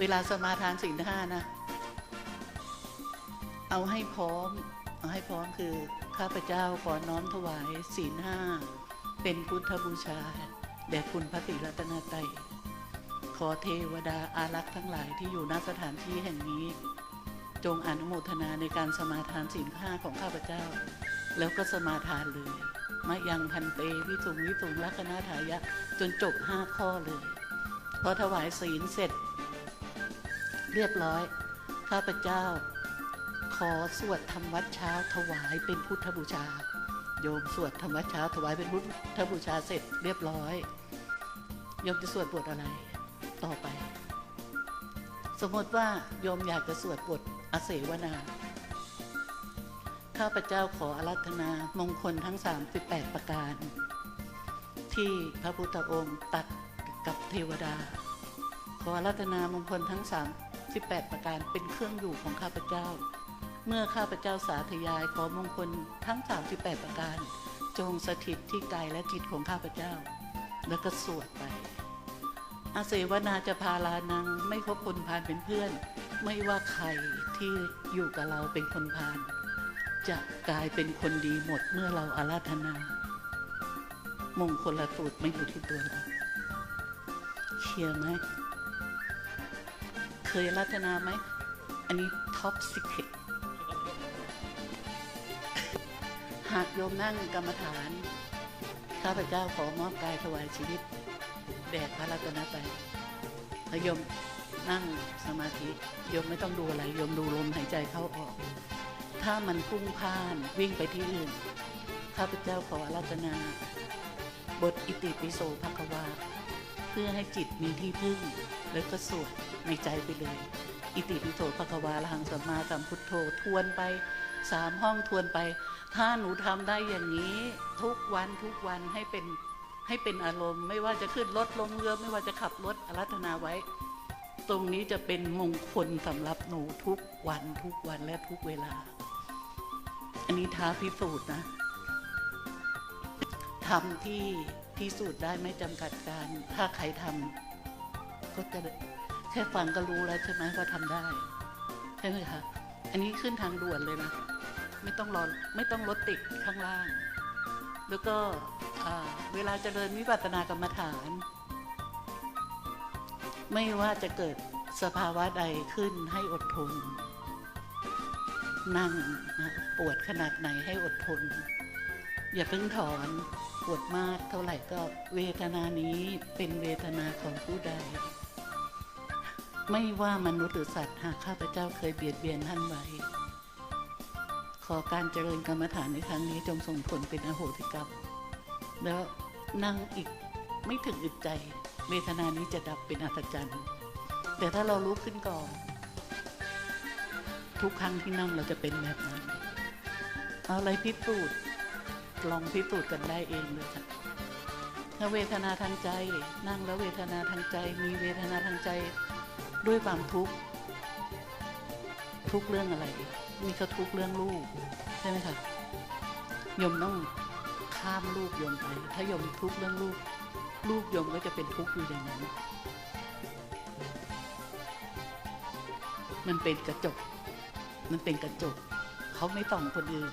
เวลาสมาทานสิ่งห้านะ เอาให้พร้อม เอาให้พร้อมคือข้าพเจ้าขอน้อมถวายศีลห้าเป็นพุทธบูชาแด่คุณพระศรีรัตนตรัยขอเทวดาอารักษ์ทั้งหลายที่อยู่ณสถานที่แห่งนี้ จงอนุโมทนาในการสมาทานศีลห้าของข้าพเจ้า แล้วก็สมาทานเลยมายังพันเตวิสุงวิสุงลัคนาถายะ จนจบห้าข้อเลย พอถวายศีลเสร็จ เรียบร้อย ข้าพเจ้า ขอสวดธรรมวัดเช้าถวายเป็นพุทธบูชา โยมสวดธรรมวัดเช้าถวายเป็นพุทธบูชาเสร็จเรียบร้อย โยมจะสวดบทอะไรต่อไป สมมติว่าโยมอยากจะสวดบทอเสวนา ข้าพเจ้าขออารัธนามงคลทั้ง 38 ประการ ที่พระพุทธองค์ตัดกับเทวดา ขออารัธนามงคลทั้ง 38ประการเป็นเครื่องอยู่ของข้าพเจ้า เมื่อข้าพเจ้าสาธยายขอมงคลทั้ง 38 ประการ จงสถิตที่กายและจิตของข้าพเจ้า แล้วก็สวดไป อาเสวนาจะพาลานังไม่คบคนพาลเป็นเพื่อน ไม่ว่าใครที่อยู่กับเราเป็นคนพาลจะกลายเป็นคนดีหมดเมื่อเราอาราธนามงคลละสูตรไม่อยู่ที่ตัวเราเคลียร์ไหม เคยราธนาไหม อันนี้ท็อปสิเคตหากโยมนั่งกรรมฐานข้าพเจ้าขอมอบกายถวายชีวิตแด่พระรัตนตรัยพยมนั่งสมาธิโยมไม่ต้องดูอะไรโยมดูลมหายใจเข้าออก ถ้ามันพุ่งพ่านวิ่งไปที่อื่น ข้าพเจ้าขอรัตนา บทอิติปิโสภควา เพื่อให้จิตมีที่พึ่ง แล้วก็สวดในใจไปเลย อิติปิโสภควาละหังสัมมาสัมพุทโธทวนไปสามห้องทวนไป ถ้าหนูทำได้อย่างนี้ทุกวันทุกวันให้เป็นให้เป็นอารมณ์ ไม่ว่าจะขึ้นรถลงเรือไม่ว่าจะขับรถอารัธนาไว้ ตรงนี้จะเป็นมงคลสำหรับหนูทุกวันทุกวันและทุกเวลา อันนี้ท้าพิสูจน์นะทำที่พิสูจน์ได้ไม่จำกัดการ ถ้าใครทำ ก็จะแค่ฟังก็รู้แล้วใช่ไหมว่าทำได้ใช่ไหมคะอันนี้ขึ้นทางด่วนเลยนะ ไม่ต้องรอไม่ต้องรถติดข้างล่าง แล้วก็เวลาเจริญวิปัสสนากรรมฐาน ไม่ว่าจะเกิดสภาวะใดขึ้นให้อดทน นั่งนะปวดขนาดไหนให้อดทน อย่าเพิ่งถอน วดมากเท่าไหร่ก็เวทนานี้เป็นเวทนาของผู้ใด ไม่ว่ามนุษย์หรือสัตว์หากข้าพเจ้าเคยเบียดเบียนท่านไว้ ขอการเจริญกรรมฐานในครั้งนี้จงส่งผลเป็นอโหสิกรรม แล้วนั่งอีกไม่ถึงอึดใจ เวทนานี้จะดับเป็นอัศจรรย์ แต่ถ้าเราลุกขึ้นก่อน ทุกครั้งที่นั่งเราจะเป็นแบบนั้น เอาอะไรพิสูจน์ ลองพิสูจน์กันได้เองเลยค่ะถ้าเวทนาทางใจ นั่งแล้วเวทนาทางใจ มีเวทนาทางใจด้วยความทุกข์ทุกเรื่องอะไรนี่ก็ทุกเรื่องลูกใช่ไหมคะโยมต้องข้ามลูกโยมไป ถ้าโยมทุกเรื่องลูก ลูกโยมก็จะเป็นทุกข์อยู่อย่างนั้น มันเป็นกระจก มันเป็นกระจก เขาไม่ต้องคนอื่น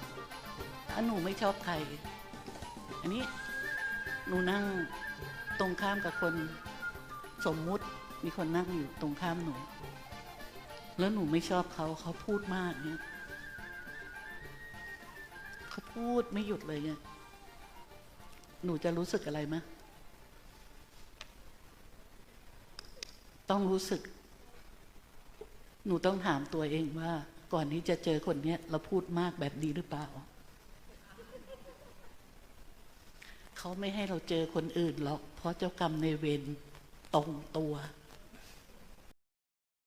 ถ้าหนูไม่ชอบใคร อันนี้หนูนั่งตรงข้ามกับคนสมมุติมีคนนั่งอยู่ตรงข้ามหนู แล้วหนูไม่ชอบเขาเขาพูดมากเนี่ยเขาพูดไม่หยุดเลยเนี่ยหนูจะรู้สึกอะไรไหมต้องรู้สึก หนูต้องถามตัวเองว่า ก่อนที่จะเจอคนเนี้ยเราพูดมากแบบนี้หรือเปล่า เขาไม่ให้เราเจอคนอื่นหรอก เพราะเจ้ากรรมในเวรตรงตัว